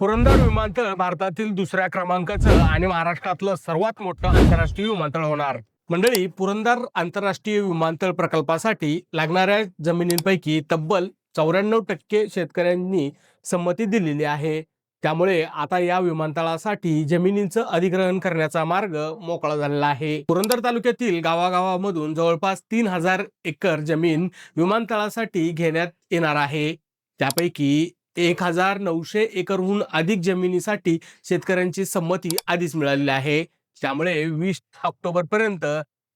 पुरंदर विमानतळ भारतातील दुसऱ्या क्रमांकाचं आणि महाराष्ट्रातलं सर्वात मोठं आंतरराष्ट्रीय विमानतळ होणार. मंडळी पुरंदर आंतरराष्ट्रीय विमानतळ प्रकल्पासाठी लागणाऱ्या जमिनींपैकी तब्बल चौऱ्याण्णव टक्के शेतकऱ्यांनी संमती दिलेली आहे. त्यामुळे आता या विमानतळासाठी जमिनींचं अधिग्रहण करण्याचा मार्ग मोकळा झालेला आहे. पुरंदर तालुक्यातील गावागावामधून जवळपास तीन हजार एकर जमीन विमानतळासाठी घेण्यात येणार आहे. त्यापैकी एक हजार नऊशे एकरहून अधिक जमिनीसाठी शेतकऱ्यांची संमती आधीच मिळालेली आहे. त्यामुळे वीस ऑक्टोबर पर्यंत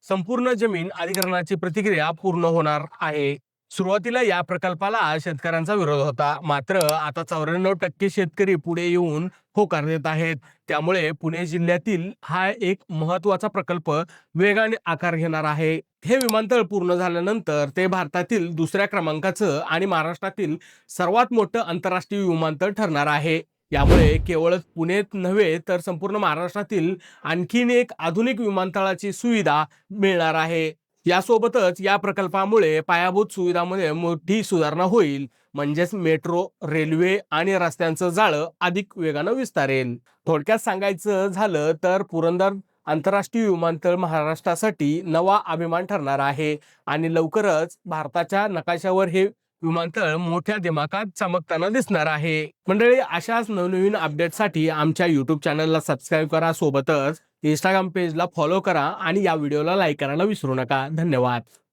संपूर्ण जमीन अधिग्रहणाची प्रतिक्रिया पूर्ण होणार आहे. सुरुवातीला या प्रकल्पाला शेतकऱ्यांचा विरोध होता. मात्र आता चौऱ्याण्णव टक्के शेतकरी पुढे येऊन होकार देत आहेत. त्यामुळे पुणे जिल्ह्यातील हा एक महत्त्वाचा प्रकल्प वेगाने आकार घेणार आहे. हे विमानतळ पूर्ण झाल्यानंतर ते भारतातील दुसऱ्या क्रमांकाचं आणि महाराष्ट्रातील सर्वात मोठं आंतरराष्ट्रीय विमानतळ ठरणार आहे. यामुळे केवळ पुणेत नव्हे तर संपूर्ण महाराष्ट्रातील आणखीन एक आधुनिक विमानतळाची सुविधा मिळणार आहे. यासोबतच या प्रकल्पामुळे पायाभूत सुविधांमध्ये मोठी सुधारणा होईल. म्हणजेच मेट्रो रेल्वे आणि रस्त्यांचं जाळं अधिक वेगानं विस्तारेल. थोडक्यात सांगायचं झालं तर पुरंदर आंतरराष्ट्रीय विमानतळ महाराष्ट्रासाठी नवा अभिमान ठरणार आहे. आणि लवकरच भारताच्या नकाशावर हे विमानतळ मोठ्या दिमाखात चमकताना दिसणार आहे. मंडळी अशाच नवनवीन अपडेटसाठी आमच्या युट्यूब चॅनलला सबस्क्राईब करा. सोबतच इंस्टाग्राम पेजला फॉलो करा आणि या व्हिडिओला लाईक करायला विसरू नका. धन्यवाद.